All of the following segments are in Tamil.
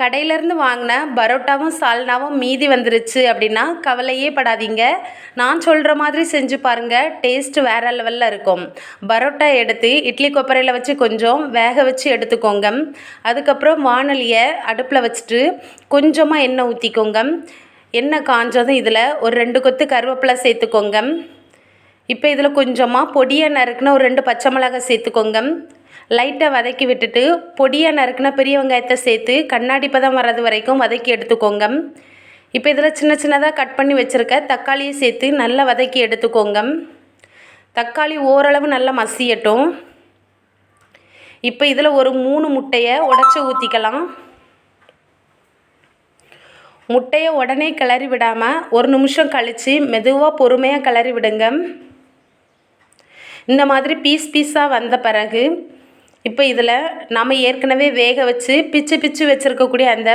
கடையிலேருந்து வாங்கின பரோட்டாவும் சால்னாவும் மீதி வந்துருச்சு அப்படின்னா கவலையே படாதீங்க. நான் சொல்கிற மாதிரி செஞ்சு பாருங்கள் டேஸ்ட்டு வேறு லெவலில் இருக்கும். பரோட்டா எடுத்து இட்லி கொப்பரையில் வச்சு கொஞ்சம் வேக வச்சு எடுத்துக்கோங்க. அதுக்கப்புறம் வானொலியை அடுப்பில் வச்சுட்டு கொஞ்சமாக எண்ணெய் ஊற்றிக்கோங்க எண்ணெய் காஞ்சதும் இதில் ஒரு ரெண்டு கொத்து கருவேப்பிலை சேர்த்துக்கோங்க. இப்போ இதில் கொஞ்சமாக பொடியை நறுக்குன்னு ஒரு ரெண்டு பச்சை மிளகாய் சேர்த்துக்கோங்க. லைட்டாக வதக்கி விட்டுட்டு பொடியாக நறுக்கின பெரிய வெங்காயத்தை சேர்த்து கண்ணாடி பதம் வர்றது வரைக்கும் வதக்கி எடுத்துக்கோங்க. இப்போ இதில் சின்ன சின்னதாக கட் பண்ணி வச்சுருக்க தக்காளியை சேர்த்து நல்லா வதக்கி எடுத்துக்கோங்க. தக்காளி ஓரளவு நல்லா மசியட்டும். இப்போ இதில் ஒரு மூணு முட்டையை உடச்சி ஊற்றிக்கலாம் முட்டையை உடனே கிளறி விடாமல் ஒரு நிமிஷம் கழித்து மெதுவாக பொறுமையாக கிளறி விடுங்க. இந்த மாதிரி பீஸ் பீஸாக வந்த பிறகு இப்போ இதில் நம்ம ஏற்கனவே வேக வச்சு பிச்சு பிச்சு வச்சுருக்கக்கூடிய அந்த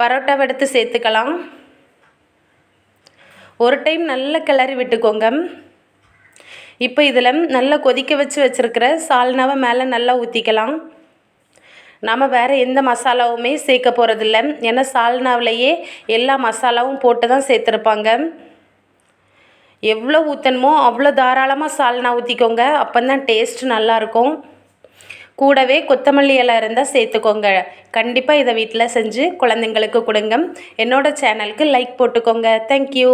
பரோட்டாவை எடுத்து சேர்த்துக்கலாம். ஒரு டைம் நல்லா கிளறி விட்டுக்கோங்க. இப்போ இதில் நல்லா கொதிக்க வச்சு வச்சுருக்கிற சால்னாவை மேலே நல்லா ஊற்றிக்கலாம் நம்ம வேறு எந்த மசாலாவுமே சேர்க்க போகிறதில்ல ஏன்னா சால்னாவிலையே எல்லா மசாலாவும் போட்டு தான் சேர்த்துருப்பாங்க. எவ்வளோ ஊற்றணுமோ அவ்வளோ தாராளமாக சால்னா ஊற்றிக்கோங்க அப்போ தான் டேஸ்ட் நல்லாயிருக்கும் கூடவே கொத்தமல்லி இலை இருந்தால் சேர்த்துக்கோங்க. கண்டிப்பாக இதை வீட்டில் செஞ்சு குழந்தைங்களுக்கு கொடுங்க. என்னோடய சேனலுக்கு லைக் போட்டுக்கோங்க. தேங்க்யூ